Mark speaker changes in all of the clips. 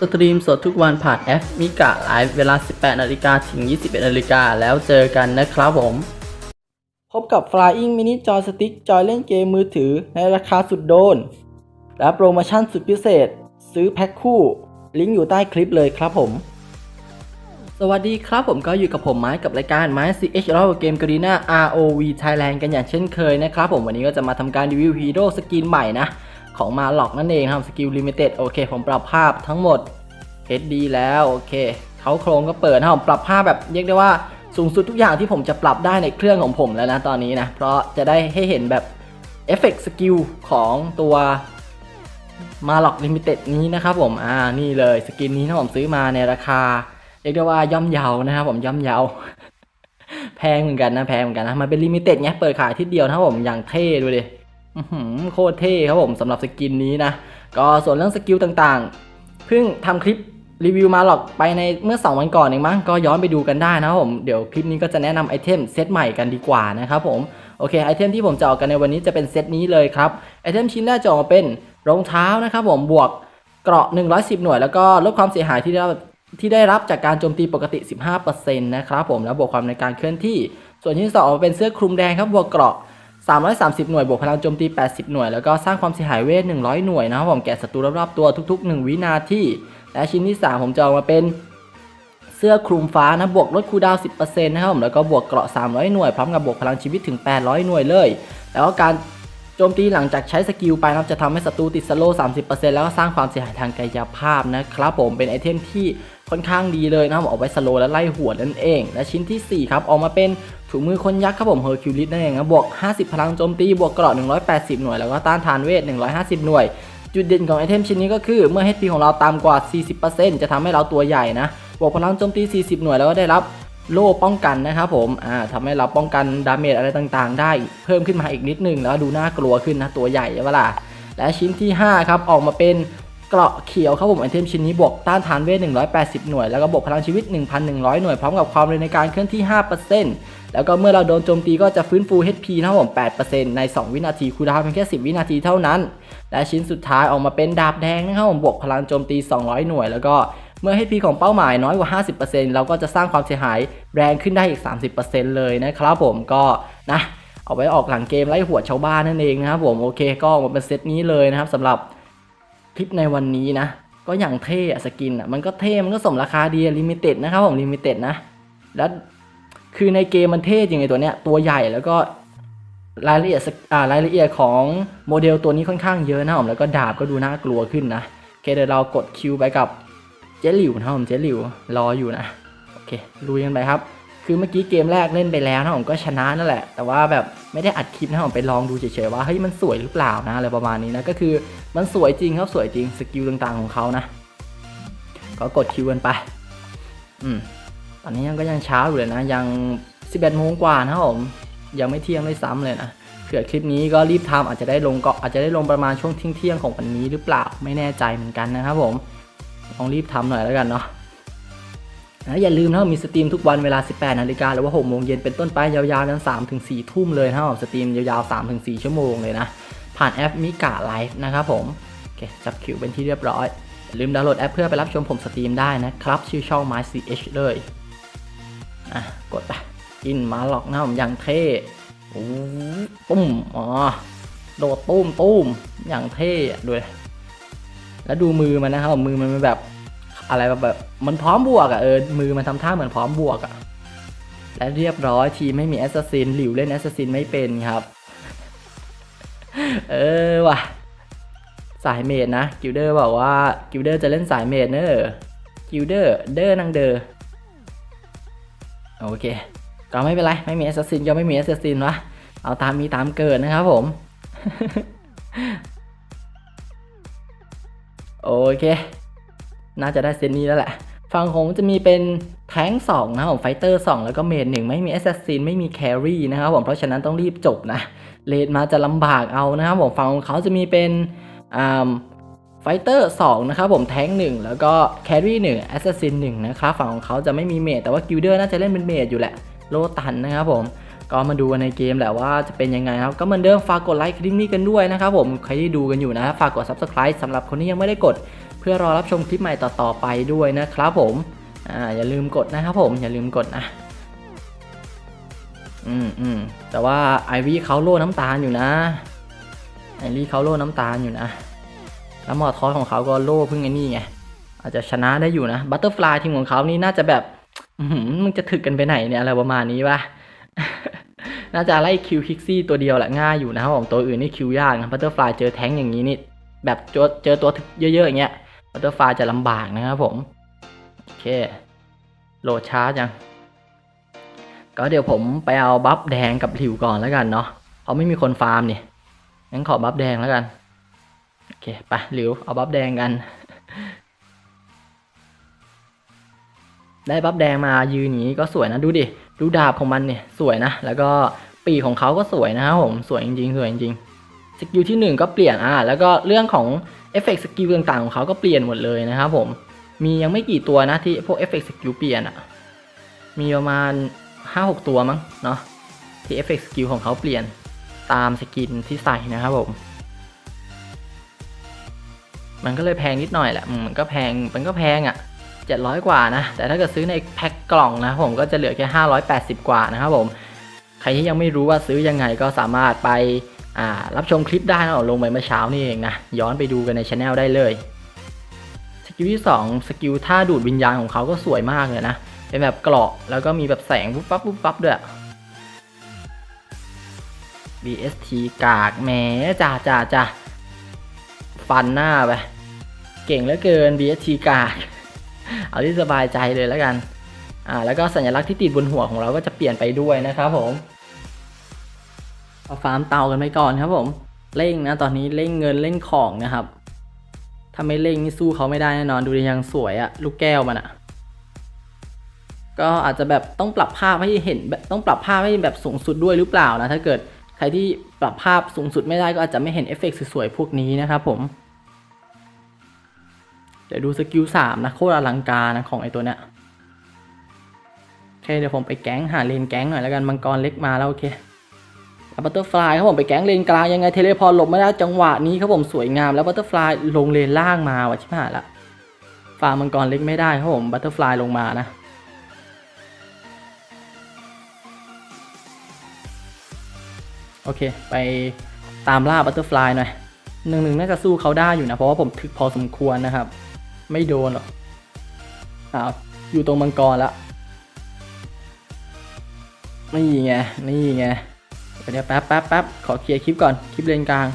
Speaker 1: สตรีมสดทุกวันผ่านแอปมิกะไลฟ์เวลา 18 นาฬิกาถึง 21 นาฬิกาแล้วเจอกันนะครับผม พบกับ Flying Mini Joy Stick จอยเล่นเกมมือถือในราคาสุดโดน และโปรโมชั่นสุดพิเศษ ซื้อแพ็คคู่ ลิงก์อยู่ใต้คลิปเลยครับผม สวัสดีครับผมก็อยู่กับผมไม้กับรายการไม้ CH เราเกมก a รีนา ROV Thailand กันอย่างเช่นเคยนะครับผมวันนี้ก็จะมาทำการรีวิวฮีโร่สกินใหม่นะของมาหลอกนั่นเองนะครับสกิลลิมิเต็ดโอเค ผมปรับภาพทั้งหมด HD แล้วโอเคเขาโครงก็เปิดนะครับผมปรับภาพแบบเรียกได้ว่าสูงสุดทุกอย่างที่ผมจะปรับได้ในเครื่องของผมแล้วนะตอนนี้นะ เพราะจะได้ให้เห็นแบบเอฟเฟกต์สกิลของตัวมาหลอกลิมิเต็ดนี้นะครับผม อ่า นี่เลยสกินนี้นะผมซื้อมาในราคา เรียกได้ว่าย่อมเยานะครับผมย่อมเยา แพงเหมือนกันนะแพงเหมือนกันนะ มันเป็นลิมิเต็ดไงเปิดขายที่เดียวนะครับผมอย่างเท่ดูดิโคตรเท่ครับผมสำหรับสกินนี้นะ ก็ส่วนเรื่องสกิลต่างๆ เพิ่งทำคลิป รีวิวมาหรอกไปในเมื่อ 2 วันก่อนเองมั้งก็ย้อนไปดูกันได้นะครับผมเดี๋ยวคลิปนี้ก็จะแนะนำไอเทมเซตใหม่กันดีกว่านะครับผมโอเคไอเทมที่ผมจะออกกันในวันนี้จะเป็นเซตนี้เลยครับไอเทมชิ้นแรกจะออกมาเป็นรองเท้านะครับผมบวกเกราะ 110 หน่วย แล้วก็ลดความเสียหายที่ได้ที่ได้รับจากการโจมตีปกติ 15%นะครับผมแล้วบวกความในการเคลื่อนที่ ส่วนที่สองออกมาเป็นเสื้อคลุมแดงครับบวกเกราะ 330 หน่วยบวกพลังโจมตี 80 หน่วย แล้วก็สร้างความเสียหายเวท 100 หน่วยนะครับผมแก่ศัตรูรอบๆตัวทุก ๆ 1 วินาที และชิ้นที่ 3 ผมจะเอามาเป็นเสื้อคลุมฟ้านะบวกลดคูดาวน์10%นะครับผมแล้วก็บวกเกราะ 300 หน่วย พร้อมกับบวกพลังชีวิตถึง 800 หน่วยเลย แล้วก็การโจมตีหลังจากใช้สกิลไปนะครับจะทำให้ศัตรูติดสโลว์30%แล้วก็สร้างความเสียหายทางกายภาพนะครับผมเป็นไอเทมที่ค่อนข้างดีเลยนะครับเอาไว้สโลและไล่หัวนั่นเอง และชิ้นทีสี่ 4 ครับ ออกมาเป็นถุงมือคนยักษ์ครับผมเฮอร์คิวลิสนั่นเองนะบวก 50 พลังโจมตี บวกเกราะ 180 หน่วย แล้วก็ต้านทานเวท 150 หน่วย จุดเด่นของไอเทมชิ้นนี้ก็คือเมื่อ HP ของเราต่ำกว่า 40%จะทำให้เราตัวใหญ่นะบวกพลังโจมตี 40 หน่วยแล้วก็ได้รับโล่ป้องกันนะครับผมอ่าทำให้เราป้องกันดาเมจอะไรต่างๆ ได้เพิ่มขึ้นมาอีกนิดนึงแล้วดูน่ากลัวขึ้นนะตัวใหญ่ใช่ปะล่ะและชิ้นที่ 5 ครับ ออกมาเป็น เกราะเขียวครับผมไอเทมชิ้นนี้บวกต้านทานเวท 180 หน่วย แล้วก็บวกพลังชีวิต 1,100 หน่วย พร้อมกับความเร็วในการเคลื่อนที่ 5%แล้วก็เมื่อเราโดนโจมตีก็จะฟื้นฟู HP นะครับผม 8%ใน 2 วินาทีคูลดาวน์เพียงแค่ 10 วินาทีเท่านั้น และชิ้นสุดท้ายออกมาเป็นดาบแดงนะครับผมบวกพลังโจมตี 200 หน่วย แล้วก็เมื่อ HP ของเป้าหมายน้อยกว่า 50%เราก็จะสร้างความเสียหายแรงขึ้นได้อีก 30%เลยนะครับผมก็นะเอาไว้ออกหลังเกมไล่หัวชาวบ้านนั่นเองนะครับผมโอเคก็ออกมาเป็นเซตนี้เลยนะครับสำหรับ คลิปในวันนี้นะ ก็อย่างเท่สกินอะมันก็เท่ มันก็สมราคาดีลิมิเต็ดนะครับผมลิมิเต็ดนะ แล้วคือในเกมมันเท่จริงไอตัวเนี้ยตัวใหญ่แล้วก็รายละเอียดสกอ่ารายละเอียดของโมเดลตัวนี้ค่อนข้างเยอะนะครับผมแล้วก็ดาบก็ดูน่ากลัวขึ้นนะโอเคเดี๋ยวเรากดคิวไปกับเจลิวนะครับผมเจลิวรออยู่นะโอเคลุยกันไปครับ คือเมื่อกี้เกมแรกเล่นไปแล้วนะผมก็ชนะนั่นแหละ แต่ว่าแบบไม่ได้อัดคลิปนะผมไปลองดูเฉยๆว่าเฮ้ยมันสวยหรือเปล่านะอะไรประมาณนี้นะก็คือมันสวยจริงครับสวยจริงสกิลต่างๆของเขานะ ก็กดคิวกันไปอืมตอนนี้ยังก็ยังเช้าอยู่เลยนะ ยัง 11โมงกว่านะผมยังไม่เที่ยงด้วยซ้ำเลยนะเผื่อคลิปนี้ก็รีบทำอาจจะได้ลงก็อาจจะได้ลงประมาณช่วงเที่ยงของวันนี้หรือเปล่าไม่แน่ใจเหมือนกันนะครับผมลองรีบทำหน่อยแล้วกันเนาะ นะอย่าลืมนะมีสตรีมทุกวันเวลา 18นาฬิกาหรือว่า6โมงเย็นเป็นต้นไปยาวๆนั้น3ถึง4ทุ่มเลยนะครับสตรีมยาวๆ3ถึง4ชั่วโมงเลยนะ ผ่านแอปมิกาไลฟ์นะครับผมโอเคจับคิวเป็นที่เรียบร้อยอย่าลืมดาวน์โหลดแอปเพื่อไปรับชมผมสตรีมได้นะครับ ชื่อช่อง MyCH เลยอะกดไปกินมาหลอกหน้าผมอย่างเท่โอ้ตุ้มอ๋อโดดตุ้มตุ้มอย่างเท่ด้วยแล้วดูมือมันนะครับมือมันเป็นแบบ อะไรแบบแบบมันพร้อมบวกอะ่ะเออมือมันทำท่าเหมือนพร้อมบวกอะ่ะและเรียบร้อยทีไม่มีแอสซัสซินหลิวเล่นแอสซัสซินไม่เป็นครับ เออว่ะ สายเมดนะกิลเดอร์บอกว่ากิลเดอร์จะเล่นสายเมดเนอะกิลเดอร์เดอร์นางเดอร์โอเค ก็ไม่เป็นไร ไม่มีแอสซัสซินก็ไม่มีแอสซัสซินวะเอาตามมีตามเกิดนะครับผม โอเค น่าจะได้เซตนี้แล้วแหละ ฝั่งผมจะมีเป็นแทงสองนะครับผมไฟเตอร์สองแล้วก็เมดหนึ่งไม่มีแอสซัสซินไม่มีแครี่นะครับผมเพราะฉะนั้นต้องรีบจบนะเลดมาจะลำบากเอานะครับผมฝั่งของเขาจะมีเป็นไฟเตอร์สองนะครับผมแทงหนึ่งแล้วก็แครี่หนึ่งแอสซัสซินหนึ่งนะครับฝั่งของเขาจะไม่มีเมดแต่ว่ากิลเดอร์น่าจะเล่นเป็นเมดอยู่แหละโลตันนะครับผม ก็มาดูกันในเกมแหละว่าจะเป็นยังไงครับ ก็เหมือนเดิมฝากกดไลค์คลิปนี้กันด้วยนะครับผมใครที่ดูกันอยู่นะฝากกด subscribe สำหรับคนที่ยังไม่ได้กด เพื่อรอรับชมคลิปใหม่ต่อๆไปด้วยนะครับผมอ่าอย่าลืมกดนะครับผมอย่าลืมกดนะอืมอืมแต่ว่าไอวี่เขาโล่น้ำตาลอยู่นะไอวี่เขาโล่น้ำตาลอยู่นะ แล้วมอทอสของเขาก็โล่เพิ่งไอ้นี่ไงอาจจะชนะได้อยู่นะบัตเตอร์ฟลายทีมของเขานี่น่าจะแบบมึงจะถึกกันไปไหนเนี่ยอะไรประมาณนี้ปะ น่าจะไล่คิวคิกซี่ตัวเดียวแหละง่ายอยู่นะครับผมตัวอื่นนี่คิวยากนะบัตเตอร์ฟลายเจอแท้งอย่างนี้นี่แบบเจอเจอตัวถึกเยอะๆอย่างเงี้ยบัตเตอร์ฟลายจะลำบากนะครับผมโอเคโหลดช้าจังก็เดี๋ยวผมไปเอาบัฟแดงกับหลิวก่อนแล้วกันเนาะเพราะไม่มีคนฟาร์มนี่งั้นขอบัฟแดงแล้วกันโอเคไปหลิวเอาบัฟแดงกันได้บัฟแดงมายืนอย่างนี้ก็สวยนะดูดิ ดูดาบของมันเนี่ยสวยนะ แล้วก็ปีของเขาก็สวยนะครับผม สวยจริงๆ สวยจริงๆสกิลที่หนึ่งก็เปลี่ยนอ่าแล้วก็เรื่องของเอฟเฟกต์สกิลต่างๆ ของเขาก็เปลี่ยนหมดเลยนะครับผม มียังไม่กี่ตัวนะที่พวกเอฟเฟกต์สกิลเปลี่ยนอะมีประมาณห้าหกตัวมั้งเนาะที่เอฟเฟกต์สกิลของเขาเปลี่ยนตามสกินที่ใส่นะครับผม มันก็เลยแพงนิดหน่อยแหละมมันก็แพง มันก็แพงอะ่ะ เจ็ดร้อยกว่านะ แต่ถ้าเกิดซื้อในแพ็คกล่องนะผมก็จะเหลือแค่ห้าร้อยแปดสิบกว่านะครับผม ใครที่ยังไม่รู้ว่าซื้อยังไงก็สามารถไปรับชมคลิปได้นะลงไปเมื่อเช้านี่เองนะ ย้อนไปดูกันในช anel ได้เลยสกิลที่สองสกิลท่าดูดวิญญาณของเขาก็สวยมากเลยนะ เป็นแบบเกราะแล้วก็มีแบบแสงปุ๊บปั๊บปุ๊บปั๊บด้วย BST กากแหมจ่าจ่าจ่าฟันหน้าไป เก่งเหลือเกิน BST กาก เอาที่สบายใจเลยแล้วกัน อ่า แล้วก็สัญลักษณ์ที่ติดบนหัวของเราก็จะเปลี่ยนไปด้วยนะครับผมเอาฟาร์มเตากันไปก่อนครับผม เร่งนะ ตอนนี้เร่งเงินเร่งของนะครับ ถ้าไม่เร่งนี่สู้เขาไม่ได้แน่นอน ดูดิยังสวยอะลูกแก้วมันอะก็อาจจะแบบต้องปรับภาพให้เห็นแบบต้องปรับภาพให้แบบสูงสุดด้วยหรือเปล่านะ ถ้าเกิดใครที่ปรับภาพสูงสุดไม่ได้ก็อาจจะไม่เห็นเอฟเฟกต์สวยๆพวกนี้นะครับผม เดี๋ยวดูสกิลสามนะโคตรอลังการนะของไอตัวเนี้ยโอเคเดี๋ยวผมไปแก๊งหาเลนแก๊งหน่อยแล้วกันมังกรเล็กมาแล้วโอเคบัตเตอร์ฟลายครับผมไปแก๊งเลนกลางยังไงเทเลพอร์ตหลบไม่ได้จังหวะนี้ครับผมสวยงามแล้วบัตเตอร์ฟลายลงเลนล่างมาว่ะชิบหายละฟาร์มมังกรเล็กไม่ได้ครับผมบัตเตอร์ฟลายลงมานะโอเค ไปตามล่าบัตเตอร์ฟลายหน่อยหนึ่งหนึ่งน่าจะสู้เขาได้อยู่นะ เพราะว่าผมถึกพอสมควรนะครับ ไม่โดนหรอกอ้าวอยู่ตรงมังกรแล้วนี่ไงนี่ไงเดี๋ยวแป๊บแป๊บแป๊บขอเคลียร์คลิปก่อนคลิปเลนกลาง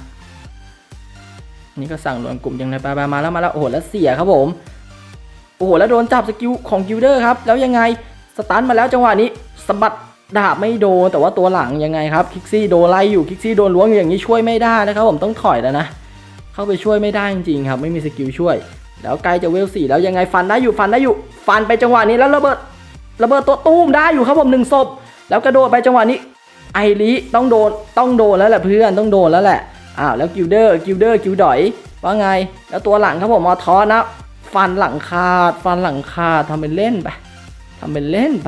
Speaker 1: นี่ก็สั่งรวมกลุ่มยังไงไปไปมาแล้วมาแล้วโอ้โหแล้วเสียครับผมโอ้โหแล้วโดนจับสกิลของกิลเดอร์ครับแล้วยังไงสตันมาแล้วจังหวะนี้สะบัดดาบไม่โดนแต่ว่าตัวหลังยังไงครับคิกซี่โดนไล่อยู่คิกซี่โดนล้วงอย่างนี้ช่วยไม่ได้นะครับผมต้องถอยแล้วนะเข้าไปช่วยไม่ได้จริงๆครับไม่มีสกิลช่วย แล้วใกล้จะเวลสี่แล้วยังไงฟันได้อยู่ฟันได้อยู่ ฟันไปจังหวะนี้แล้วระเบิดระเบิดตัวตุ้มได้อยู่ครับผมหนึ่งศพแล้วกระโดดไปจังหวะนี้ ไอริต้องโดนต้องโดนแล้วแหละเพื่อนต้องโดนแล้วแหละอ้าวแล้วกิลเดอร์กิลเดอร์กิลดอยว่าไง แล้วตัวหลังครับผมมาทอสนะ ฟันหลังขาดฟันหลังขาดทำเป็นเล่นไปทำเป็นเล่นไป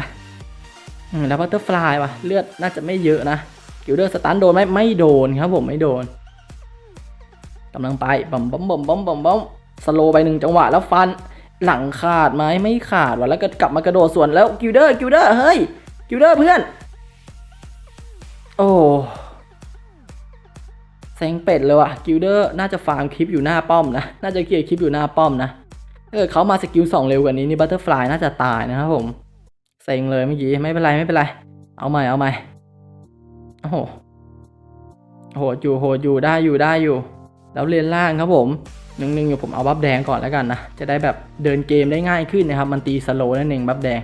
Speaker 1: แล้วบัตเตอร์ฟลายว่ะเลือดน่าจะไม่เยอะนะกิลเดอร์สตันโดนไหมไม่โดนครับผมไม่โดนกำลังไปบอมบอมบอมบอมบอมบอม สโลไปหนึ่งจังหวะแล้วฟันหลังขาดไหมไม่ขาดว่ะแล้วก็กลับมากระโดดส่วนแล้วกิลเดอร์กิลเดอร์เฮ้ยกิลเดอร์เพื่อน โอ้เซ็งเป็ดเลยว่ะกิลเดอร์น่าจะฟาร์มคลิปอยู่หน้าป้อมนะน่าจะเคลียร์คลิปอยู่หน้าป้อมนะถ้าเกิดเขามาสกิลสองเร็วกว่านี้นี่บัตเตอร์ฟลายน่าจะตายนะครับผมเซ็งเลยเมื่อกี้ไม่เป็นไรไม่เป็นไร เอาใหม่เอาใหม่โอ้โหโหดอยู่โหดอยู่ได้อยู่ได้อยู่ แล้วเลนล่างครับผม หนึ่งหนึ่งอยู่ผมเอาบัฟแดงก่อนแล้วกันนะ จะได้แบบเดินเกมได้ง่ายขึ้นนะครับ มันตีสโลว์นั่นเองบัฟแดง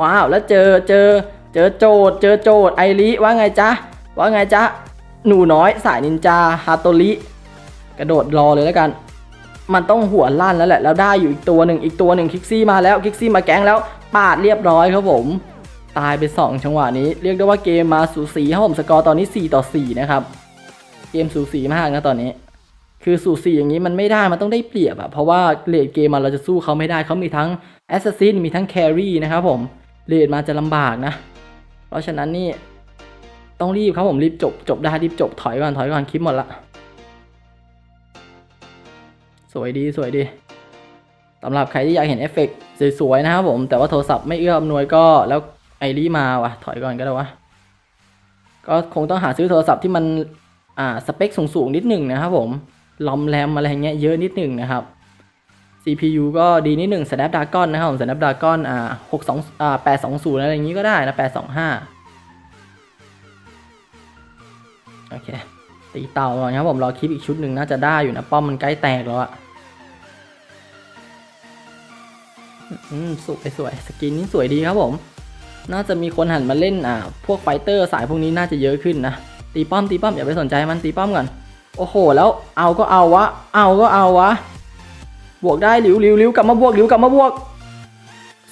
Speaker 1: ว้าว แล้วเจอเจอเจอโจดเจอโจดไอริว่าไงจ๊ะ ว่าไงจ๊ะ หนูน้อยสายนินจาฮาโตริกระโดดรอเลยแล้วกัน มันต้องหัวลั่นแล้วแหละ แล้วได้อยู่อีกตัวหนึ่งอีกตัวหนึ่งคิกซี่มาแล้วคิกซี่มาแก๊งแล้วปาดเรียบร้อยครับผมตายไป 2 จังหวะนี้ เรียกได้ว่าเกมมาสูสีครับผมสกอร์ตอนนี้ 4 ต่อ 4 นะครับ เกมสูสีมากนะตอนนี้ คือสูสีอย่างนี้มันไม่ได้มันต้องได้เปรียบอะเพราะว่าเลดเกมมาเราจะสู้เขาไม่ได้เขามีทั้งแอสซัสซินมีทั้งแครี่นะครับผมเลดมาจะลำบากนะ เพราะฉะนั้นนี่ต้องรีบครับผมรีบจบจบได้รีบจบถอยก่อนถอยก่อนคลิปหมดละสวยดีสวยดีสำหรับใครที่อยากเห็นเอฟเฟกต์สวยๆนะครับผม แต่ว่าโทรศัพท์ไม่เอื้ออำนวยก็แล้วไอรีมาวะถอยก่อนก็ได้วะก็คงต้องหาซื้อโทรศัพท์ที่มัน อ่าสเปคสูงๆนิดหนึ่งนะครับผมลอมแรมอะไรเงี้ยเยอะนิดหนึ่งนะครับ CPU ก็ดีนิดหนึ่ง Snapdragon นะครับผม Snapdragon อ่า62อ่า820 อะไรอย่างงี้ก็ได้นะ 825 โอเค ตีเต่าก่อนครับผม รอคลิปอีกชุดหนึ่งน่าจะได้อยู่นะ ป้อมมันใกล้แตกแล้วอะอืมสวยสวย สกินนี้สวยดีครับผม น่าจะมีคนหันมาเล่นอ่าพวกไฟเตอร์สายพวกนี้น่าจะเยอะขึ้นนะ ตีป้อมตีป้อมอย่าไปสนใจมันตีป้อมก่อนโอ้โห แล้วเอาก็เอาวะ เอาก็เอาวะ บวกได้หลิวหลิวหลิวกลับมาบวกหลิวกลับมาบวก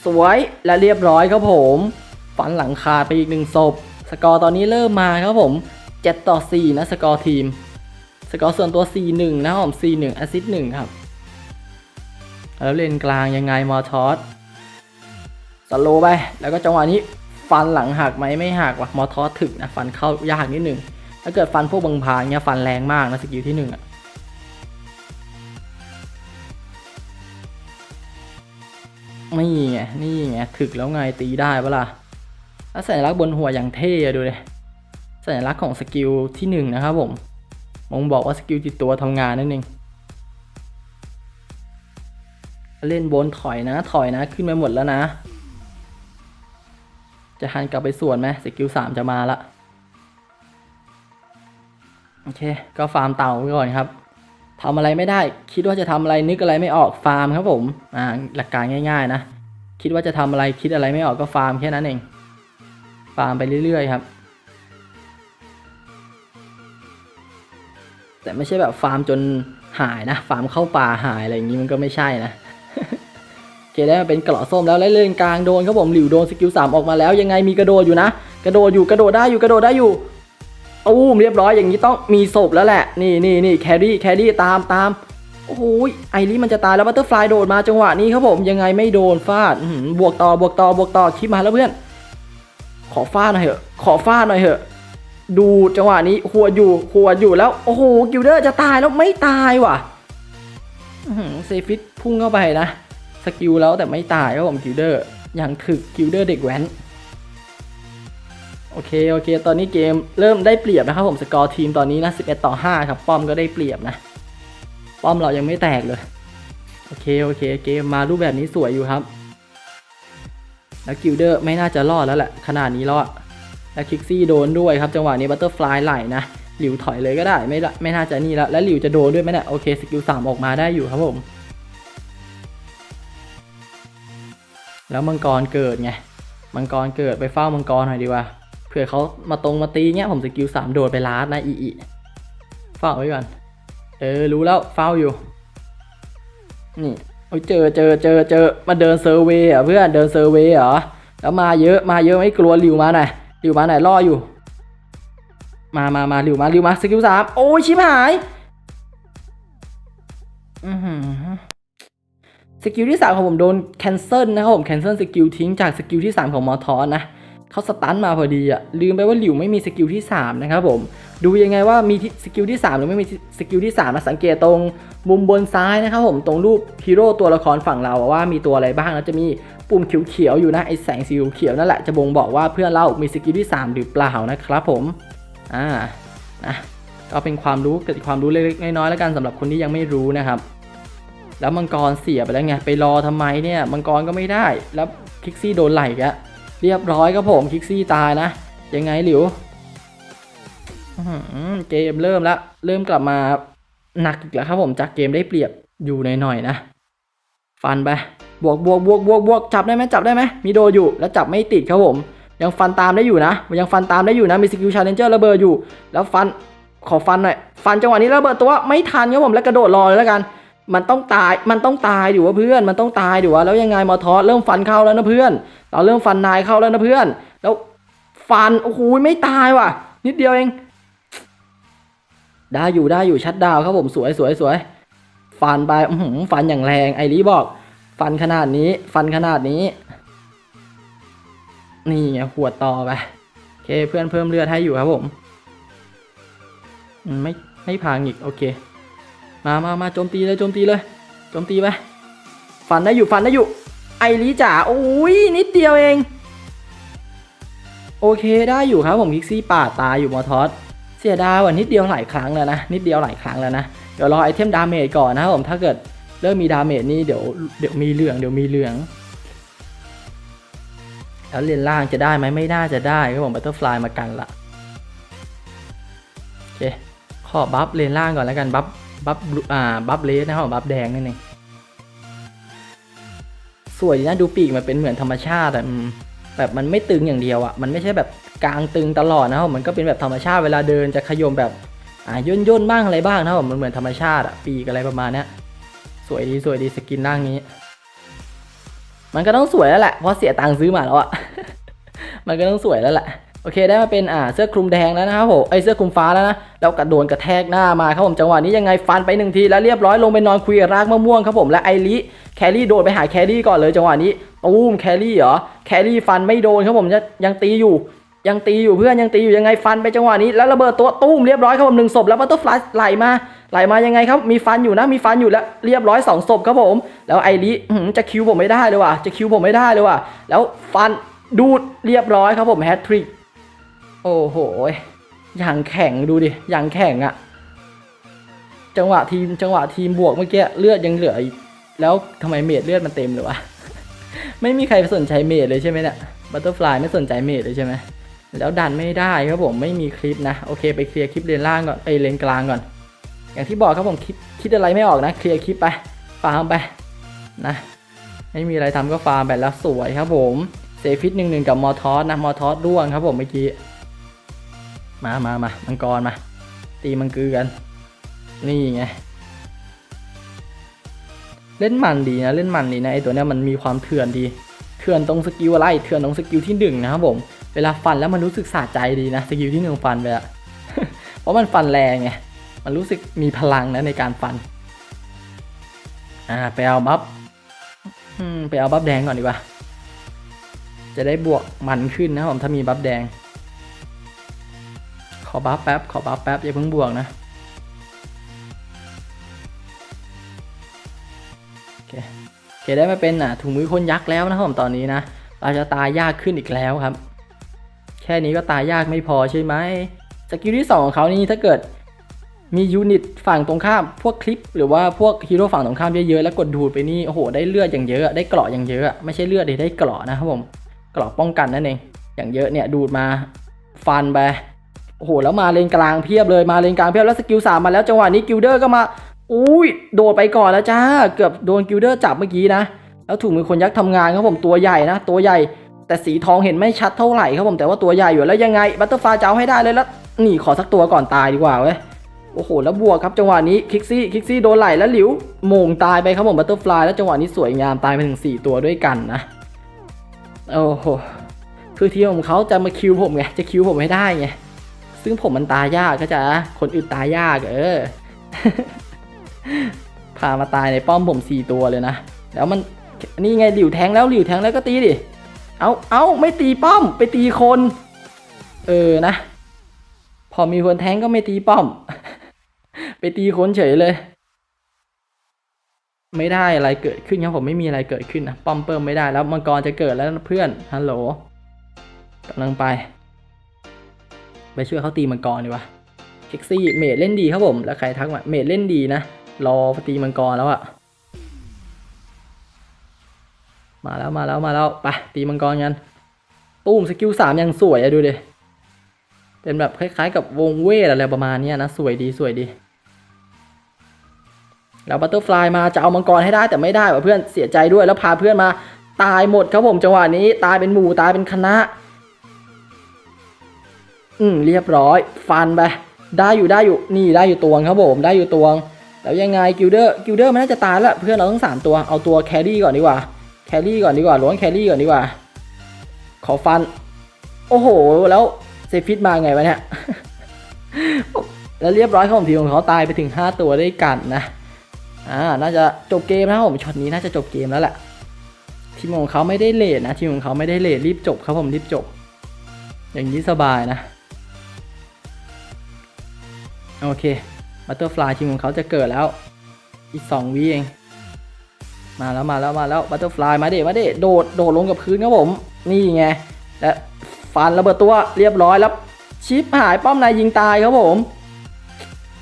Speaker 1: สวยและเรียบร้อยครับผม ฝันหลังคาไปอีกหนึ่งศพ สกอร์ตอนนี้เริ่มมาครับผม7ต่อ4นะสกอร์ทีม สกอร์ส่วนตัว 4-1 นะครับผม 4-1แอสซิสต์1ครับ แล้วเลนกลางยังไงมอทอสสโลไป แล้วก็จังหวะนี้ฟันหลังหักไหมไม่หักว่ะมอทอสถึกนะฟันเข้ายากนิดหนึ่ง ถ้าเกิดฟันพวกบางพาเงี้ยฟันแรงมากนะสกิลที่หนึ่งอะนี่ไงนี่ไงถึกแล้วไงตีได้ปะล่ะแล้วสัญลักษณ์บนหัวอย่างเท่ดูเลยสัญลักษณ์ของสกิลที่หนึ่งนะครับผมมงบอกว่าสกิลติดตัวทำงานนั่นเองเล่นบนถอยนะถอยนะขึ้นไปหมดแล้วนะ จะหันกลับไปส่วนไหมสกิลสามจะมาละ โอเค ก็ฟาร์มเต่าไว้ก่อนครับทำอะไรไม่ได้ คิดว่าจะทำอะไรนึกอะไรไม่ออกฟาร์มครับผมอ่าหลักการง่าย ๆ นะ คิดว่าจะทำอะไรคิดอะไรไม่ออกก็ฟาร์มแค่นั้นเอง ฟาร์มไปเรื่อย ๆ ครับ แต่ไม่ใช่แบบฟาร์มจนหายนะ ฟาร์มเข้าป่าหายอะไรอย่างนี้มันก็ไม่ใช่นะโอเคได้มาเป็นเกราะส้มแล้วแล้วเล่นกลางโดนครับผมหลิวโดนสกิลสามออกมาแล้วยังไงมีกระโดดอยู่นะ กระโดดอยู่กระโดดได้อยู่กระโดดได้อยู่ อู้มเรียบร้อยอย่างนี้ต้องมีศพแล้วแหละ นี่นี่นี่แครี่แครี่ตามตามโอ้โหไอรีมันจะตายแล้วบัตเตอร์ฟลายโดดมาจังหวะนี้ครับผมยังไงไม่โดนฟาดบวกต่อบวกต่อบวกต่อคลิปมาแล้วเพื่อน ขอฟาดหน่อยเถอะ ขอฟาดหน่อยเถอะ ดูจังหวะนี้หัวอยู่หัวอยู่แล้วโอ้โหกิลเดอร์จะตายแล้วไม่ตายว่ะเซฟิตพุ่งเข้าไปนะสกิลแล้วแต่ไม่ตายครับผมกิลเดอร์อย่างถึกกิลเดอร์เด็กแว้น โอเคโอเค ตอนนี้เกมเริ่มได้เปรียบนะครับผมสกอร์ทีมตอนนี้นะ11 ต่อ 5 ครับ ป้อมก็ได้เปรียบนะ ป้อมเรายังไม่แตกเลย โอเคโอเค เกมมารูปแบบนี้สวยอยู่ครับ แล้วกิลเดอร์ไม่น่าจะรอดแล้วแหละ ขนาดนี้แล้วอะแล้วคิกซี่โดนด้วยครับ จังหวะนี้บัตเตอร์ฟลายไหลนะ หลิวถอยเลยก็ได้ ไม่ไม่น่าจะนี่แล้ว แล้วหลิวจะโดนด้วยไหมเนี่ยโอเคสกิลสามออกมาได้อยู่ครับผม แล้วมังกรเกิดไง มังกรเกิดไปเฝ้ามังกรหน่อยดีกว่า ผื่อเขามาตรงมาตีเงี้ยผมสกิลสามโดดไปลาดนะอีอีเฝ้าไว้ก่อน เออ รู้แล้วเฝ้าอยู่ นี่โอ้ยเจอเจอเจอเจอมาเดินเซอร์เวย์เหรอะเพื่อนเดินเซอร์เวย์เหรอแล้วมาเยอะมาเยอะไม่กลัวหลิวมาหน่อยหลิวมาหน่อยล่ออยู่ มามามาหลิวมาหลิวมาสกิลสามโอ้ยชิบหายสกิลที่3ของผมโดนแคนเซิลนะครับผมแคนเซิลสกิลทิ้งจากสกิลที่3ของมอทอนนะ เขาสตันมาพอดีอะลืมไปว่าหลิวไม่มีสกิลที่ 3 นะครับผม ดูยังไงว่ามีสกิลที่ 3 หรือไม่มีสกิลที่3นะสังเกตตรงมุมบนซ้ายนะครับผมตรงรูปฮีโร่ตัวละครฝั่งเราว่ามีตัวอะไรบ้างแล้วจะมีปุ่มเขียวๆอยู่นะไอแสงสีเขียวนั่นแหละจะบ่งบอกว่าเพื่อนเรามีสกิลที่ 3 หรือเปล่านะครับผมอ่านะก็เป็นความรู้เกิดความรู้เล็กๆน้อยๆแล้วกันสำหรับคนที่ยังไม่รู้นะครับ แล้วมังกรเสียไปแล้วไงไปรอทำไมเนี่ยมังกรก็ไม่ได้แล้วคิกซี่โดนไหลกะ เรียบร้อยครับผมคิกซี่ตายนะ ยังไงหลิวเกมเริ่มแล้ว เริ่มกลับมาหนักอีกแล้วครับผมจากเกมได้เปรียบอยู่หน่อยๆนะ ฟันไป บวกบวกบวกบวกบวกจับได้ไหมจับได้ไหมมีโดอยู่แล้วจับไม่ติดครับผม ยังฟันตามได้อยู่นะ ยังฟันตามได้อยู่นะมีสกิลชาเลนเจอร์ระเบิดอยู่ แล้วฟันขอฟันหน่อยฟันจังหวะนี้ระเบิดตัวไม่ทันครับผมแล้วกระโดดรอเลยแล้วกัน มันต้องตาย มันต้องตายดิวะเพื่อน มันต้องตายดิวะแล้วยังไงมอทอสเริ่มฟันเข้าแล้วนะเพื่อน เราเริ่มฟันนายเข้าแล้วนะเพื่อน แล้วฟัน โอ้โห ไม่ตายว่ะ นิดเดียวเอง ได้อยู่ได้อยู่ชัดดาวครับผมสวยสวยสวยฟันไปฟันอย่างแรงไอรีบอก ฟันขนาดนี้ ฟันขนาดนี้ นี่ไงขวดต่อไปโอเคเพื่อนเพิ่มเลือดให้อยู่ครับผม ไม่ไม่พังอีกโอเค มามามาโจมตีเลยโจมตีเลยโจมตีไปฟันได้อยู่ฟันได้อยู่ไอริจ๋าโอ้ยนิดเดียวเอง โอเคได้อยู่ครับผมพิกซี่ป่าตายอยู่มอทอสเสียดายว่ะนิดเดียวหลายครั้งแล้วนะนิดเดียวหลายครั้งแล้วนะเดี๋ยวรอไอเทมดาเมจก่อนนะครับผมถ้าเกิดเริ่มมีดาเมจนี่เดี๋ยวเดี๋ยวมีเหลืองเดี๋ยวมีเหลืองแล้วเลนล่างจะได้ไหมไม่น่าจะได้ครับผมบัตเตอร์ฟลายมากันละโอเคขอบัฟเลนล่างก่อนแล้วกันบัฟ บัฟอ่าบัฟเลสนะครับบัฟแดงนั่นเองสวยดีนะดูปีกมันเป็นเหมือนธรรมชาติอะแบบมันไม่ตึงอย่างเดียวอะมันไม่ใช่แบบกลางตึงตลอดนะครับมันก็เป็นแบบธรรมชาติเวลาเดินจะขยมแบบอ่าย่นย่นบ้างอะไรบ้างนะครับมันเหมือนธรรมชาติอะปีกอะไรประมาณนี้สวยดีสวยดีสกินร่างนี้ มันก็ต้องสวยแล้วแหละเพราะเสียตังค์ซื้อมาแล้วอะมันก็ต้องสวยแล้วแหละ โอเคได้มาเป็นอ่าเสื้อคลุมแดงแล้วนะครับผมไอเสื้อคลุมฟ้าแล้วนะแล้วกระโดนกระแทกหน้ามาครับผมจังหวะนี้ยังไงฟันไปหนึ่งทีแล้วเรียบร้อยลงไปนอนคุยรากมะม่วงครับผมและไอริแครี่โดนไปหาแครี่ก่อนเลยจังหวะนี้ตูมแครี่เหรอแครี่ฟันไม่โดนครับผมยังตีอยู่ยังตีอยู่เพื่อนยังตีอยู่ยังไงฟันไปจังหวะนี้แล้วระเบิดตัวตุ้มเรียบร้อยครับผมหนึ่งศพแล้วบัตเตอร์ฟลายไหลมาไหลมายังไงครับมีฟันอยู่นะมีฟันอยู่แล้วเรียบร้อยสองศพครับผม แล้วไอริจะคิวผมไม่ได้เลยว่ะจะคิวผมไม่ได้เลยว่ะแล้วฟันดูดเรียบร้อยครับผมแฮตทริก โอ้โหอย่างแข็งดูดิอย่างแข็งอะจังหวะทีมจังหวะทีมบวกเมื่อกี้เลือดยังเหลืออีกแล้วทำไมเมดเลือดมันเต็มเลยวะไม่มีใครสนใจเมดเลยใช่ไหมเนี่ยบัตเตอร์ฟลายไม่สนใจเมดเลยใช่ไหมแล้วดันไม่ได้ครับผมไม่มีคลิปนะโอเคไปเคลียร์คลิปเลนล่างก่อนไอเลนกลางก่อน อย่างที่บอกครับผมคิดคิดอะไรไม่ออกนะ เคลียร์คลิปไปฟาร์มไปนะไม่มีอะไรทำก็ฟาร์มไปแล้วสวยครับผมเซฟิตหนึ่งหนึ่งกับมอทอสนะมอทอสร่วงครับผมเมื่อกี้ มามามามังกรมา ตีมังกือกัน นี่ไง เล่นมันดีนะ เล่นมันดีนะไอตัวเนี้ยมันมีความเถื่อนดีเถื่อนตรงสกิลอะไรเถื่อนตรงสกิลที่หนึ่งนะครับผม เวลาฟันแล้วมันรู้สึกสะใจดีนะ สกิลที่หนึ่งฟันไปอะเพราะมันฟันแรงไง มันรู้สึกมีพลังนะในการฟัน อ่าไปเอาบัฟไปเอาบัฟแดงก่อนดีกว่า จะได้บวกมันขึ้นนะผมถ้ามีบัฟแดง อบัฟแป๊บ ขอบัฟแป๊บ อย่าเพิ่งบวกนะโอเคโอเคได้มาเป็นอะถุงมือคนยักษ์แล้วนะครับผมตอนนี้นะ เราจะตายยากขึ้นอีกแล้วครับ แค่นี้ก็ตายยากไม่พอใช่ไหมสกิลที่2ของเขานี่ถ้าเกิดมียูนิตฝั่งตรงข้ามพวกคลิป หรือว่าพวกฮีโร่ฝั่งตรงข้ามเยอะๆแล้วกดดูดไปนี่โอ้โหได้เลือดอย่างเยอะได้เกราะอย่างเยอะไม่ใช่เลือดดิได้เกราะนะครับผมเกราะป้องกันนั่นเองอย่างเยอะเนี่ยดูดมาฟันไป โอ้โหแล้วมาเลนกลางเพียบเลยมาเลนกลางเพียบแล้วสกิลสามมาแล้วจังหวะนี้กิลเดอร์ก็มาอุ้ยโดดไปก่อนแล้วจ้าเกือบโดนกิลเดอร์จับเมื่อกี้นะแล้วถุงมือคนยักษ์ทำงานครับผมตัวใหญ่นะ ตัวใหญ่ แต่สีทองเห็นไม่ชัดเท่าไหร่ครับผมแต่ว่าตัวใหญ่อยู่แล้วยังไงบัตเตอร์ฟลายจะเอาให้ได้เลยแล้วหนีขอสักตัวก่อนตายดีกว่าเว้ยโอ้โหแล้วบวกครับจังหวะนี้คิกซี่คิกซี่โดนไหลแล้วหลิวโมงตายไปครับผมบัตเตอร์ฟลายแล้วจังหวะนี้สวยงามตายไปถึง 4 ตัวด้วยกันนะโอ้โหคือทีมของเขาจะมาคิวผมไงจะคิวผมให้ได้ไง ซึ่งผมมันตายยากก็จะคนอื่นตายยากเออพามาตายในป้อมผม4ตัวเลยนะ แล้วมันนี่ไงหลิวแทงแล้วหลิวแทงแล้วก็ตีดิ เอาเอาไม่ตีป้อมไปตีคน เออนะ พอมีคนแทงก็ไม่ตีป้อม ไปตีคนเฉยเลย ไม่ได้อะไรเกิดขึ้นครับผมไม่มีอะไรเกิดขึ้นนะป้อมเปิมไม่ได้แล้วมังกรจะเกิดแล้วเพื่อนฮัลโหลกำลังไป ไปช่วยเขาตีมังกรดีกว่าเท็กซี่เมดเล่นดีครับผม แล้วใครทักมาเมดเล่นดีนะ รอตีมังกรแล้วอะมาแล้วมาแล้วมาแล้วไปตีมังกรกันตุ้มสกิลสามยังสวยอะดูดิเป็นแบบคล้ายๆ กับวงเวทอะไรประมาณนี้นะ สวยดีสวยดีแล้วบัตเตอร์ฟลายมาจะเอามังกรให้ได้แต่ไม่ได้ว่ะเพื่อนเสียใจด้วยแล้วพาเพื่อนมาตายหมดครับผมจังหวะนี้ตายเป็นหมู่ตายเป็นคณะ อืมเรียบร้อย ฟันไปได้อยู่ได้อยู่นี่ได้อยู่ตวงครับผมได้อยู่ตวง แล้วยังไงกิลเดอร์กิลเดอร์มันน่าจะตายแล้วเพื่อนเราต้องสามตัวเอาตัวแครี่ก่อนดีกว่าแครี่ก่อนดีกว่าล้วงแครี่ก่อนดีกว่า ขอฟัน โอ้โห แล้วเซฟิตมาไงวะเนี่ยแล้วเรียบร้อยครับผมทีมของเขาตายไปถึง 5 ตัวได้กันนะอ่าน่าจะจบเกมนะครับผมช็อตนี้น่าจะจบเกมแล้วแหละทีมของเขาไม่ได้เลทนะทีมของเขาไม่ได้เลทรีบจบครับผมรีบจบ อย่างนี้สบายนะ โอเคบัตเตอร์ฟลายทีมของเขาจะเกิดแล้ว อีก2วิเอง มาแล้วมาแล้วมาแล้วบัตเตอร์ฟลายมาเดมาเดโดดโดดลงกับพื้นครับผม นี่ไงและฟันระเบิดตัวเรียบร้อยแล้วชิปหายป้อมนายยิงตายครับผม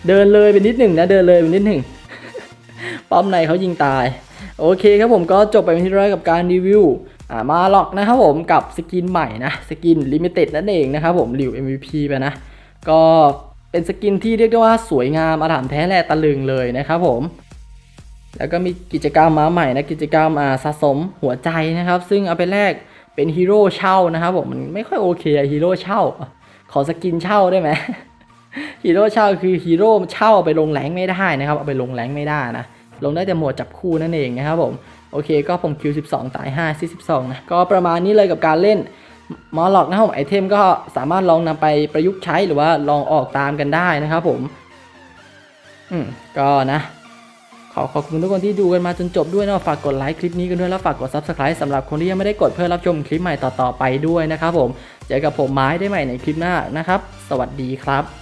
Speaker 1: เดินเลยไปนิดหนึ่งนะเดินเลยไปนิดหนึ่งป้อมในเขายิงตาย โอเคครับผมก็จบไปเป็นที่ร้อยกับการรีวิวมาล็อกนะครับผมกับสกินใหม่นะสกินลิมิเต็ดนั่นเองนะครับผมริว MVP ไปนะ ก็ เป็นสกินที่เรียกได้ว่าสวยงามอาถรรพ์แท้แลตะลึงเลยนะครับผมแล้วก็มีกิจกรรมมาใหม่นะกิจกรรมอ่าสะสมหัวใจนะครับ ซึ่งเอาไปแลกเป็นฮีโร่เช่านะครับผมมันไม่ค่อยโอเคฮีโร่เช่า ขอสกินเช่าได้ไหมฮีโร่เช่าคือฮีโร่เช่าไปลงแรงไม่ได้นะครับเอาไปลงแรงไม่ได้นะลงได้แต่หมวดจับคู่นั่นเองนะครับผมโอเคก็ผมคิว12ตาย5ซี12นะก็ประมาณนี้เลยกับการเล่น มอลล็อกนะครับผมไอเทมก็สามารถลองนำไปประยุกต์ใช้หรือว่าลองออกตามกันได้นะครับผมอืมก็นะ ขอขอบคุณทุกคนที่ดูกันมาจนจบด้วยนะฝากกดไลค์คลิปนี้กันด้วยแล้วฝากกด Subscribe สำหรับคนที่ยังไม่ได้กดเพื่อรับชมคลิปใหม่ต่อๆไปด้วยนะครับผม เจอกับผมไม้ได้ใหม่ในคลิปหน้านะครับ สวัสดีครับ